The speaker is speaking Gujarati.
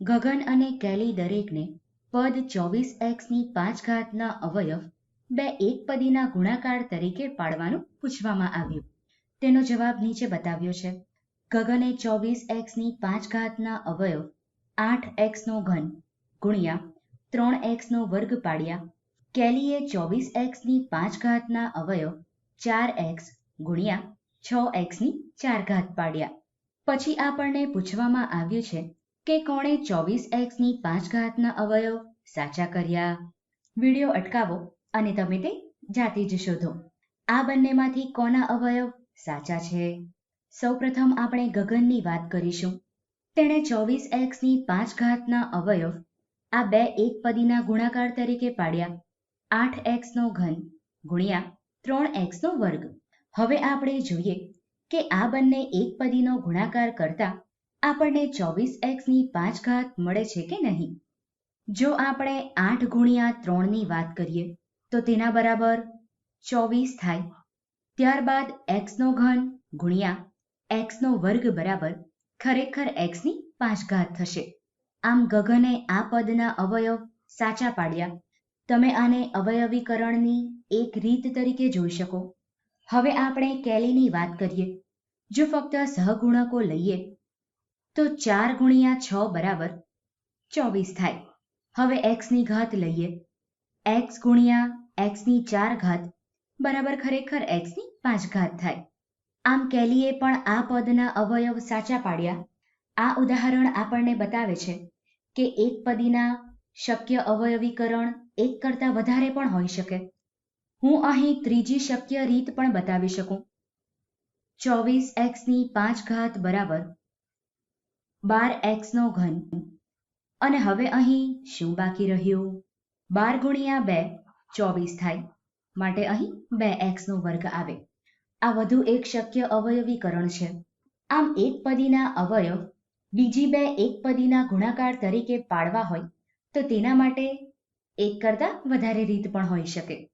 ગગન અને કેલી દરેકને પદ ચોવીસ એક્સની પાંચ ઘાતના અવયવ બે એકપદીના ગુણાકાર તરીકે પાડવાનું પૂછવામાં આવ્યું. તેનો જવાબ નીચે બતાવ્યો છે. ગગને ચોવીસ એક્સની પાંચ ઘાતના અવયવ આઠ એક્સનો ઘન ગુણ્યા ત્રણ એક્સનો વર્ગ પાડ્યા. કેલીએ ચોવીસ એક્સની પાંચ ઘાતના અવયવ ચાર એક્સ ગુણ્યા છ એક્સની ચાર ઘાત પાડ્યા. પછી આપણને પૂછવામાં આવ્યું છે કે કોણે ચોવીસ એક્સની પાંચ ઘાતના અવયવ? સાચા કર્યા. વીડિયો અટકાવો અને તમે તે જાતે જ શોધો. આ બંનેમાંથી કોના અવયવ સાચા છે? સૌપ્રથમ આપણે ગગનની વાત કરીશું. તેણે ચોવીસ એક્સની પાંચ ઘાતના અવયવ આ બે એકપદીના ગુણાકાર તરીકે પાડ્યા. આઠ એક્સનો ઘન ગુણ્યા ત્રણ એક્સનો વર્ગ. હવે આપણે જોઈએ કે આ બંને એકપદીનો ગુણાકાર કરતા આપણને ચોવીસ એક્સની પાંચ ઘાત મળે છે કે નહીં? જો આપણે આઠ ગુણ્યા ત્રણની વાત કરીએ, તો તેના બરાબર ચોવીસ થાય. ત્યારબાદ એક્સનો ઘન ગુણ્યા એક્સનો વર્ગ બરાબર ખરેખર એક્સની પાંચ ઘાત થશે. આમ ગગને આ પદના અવયવ સાચા પાડ્યા. તમે આને અવયવીકરણની એક રીત તરીકે જોઈ શકો. હવે આપણે કેલીની વાત કરીએ. જો ફક્ત સહગુણકો લઈએ તો ચાર ગુણ્યા છ બરાબર ચોવીસ થાય. હવે એક્સની ઘાત લઈએ. એક્સ ગુણ્યા એક્સની ચાર ઘાત બરાબર ખરેખર એક્સની પાંચ ઘાત થાય. આમ કેલીએ પણ આ પદના અવયવ સાચા પાડ્યા. આ ઉદાહરણ આપણને બતાવે છે કે એક પદીના શક્ય અવયવીકરણ એક કરતાં વધારે પણ હોઈ શકે. હું અહીં ત્રીજી શક્ય રીત પણ બતાવી શકું. ચોવીસ એક્સની પાંચ ઘાત બરાબર બાર એક્સનો ઘન. અને હવે અહીં શું બાકી રહ્યું? બાર ગુણ્યા બે, ચોવીસ થાય. માટે અહીં બે એક્સનો વર્ગ આવે. આ વધુ એક શક્ય અવયવીકરણ છે. આમ એક પદીના અવયવ બીજી બે એક પદીના ગુણાકાર તરીકે પાડવા હોય, તો તેના માટે એક કરતાં વધારે રીત પણ હોઈ શકે.